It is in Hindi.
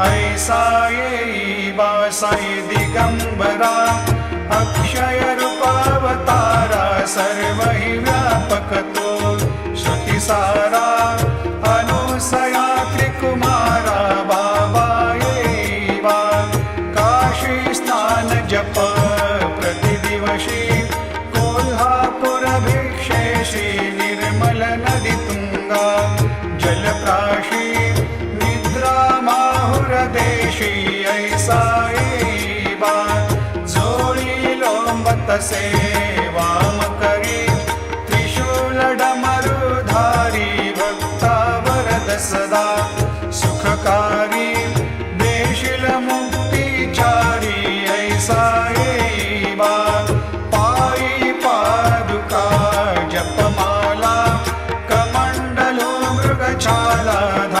साये वासाई दिगंबरा अक्षय रूपावतारा सर्व हि व्यापक तो श्रुतिसारा अनुसया त्रिकुमारा बाबा ये वा काशी स्नान जप प्रतिदिवशी कोल्हापुर भिक्षेशी निर्मल परदेशी ऐसाईबा झोळी लोंबत सेवा करी त्रिशूल डमरुधारी भक्ता वरद सदा सुखकारी देशील मुक्तिचारी ऐसाईबा पायी पादुका जपमाला कमण्डलो मृगछा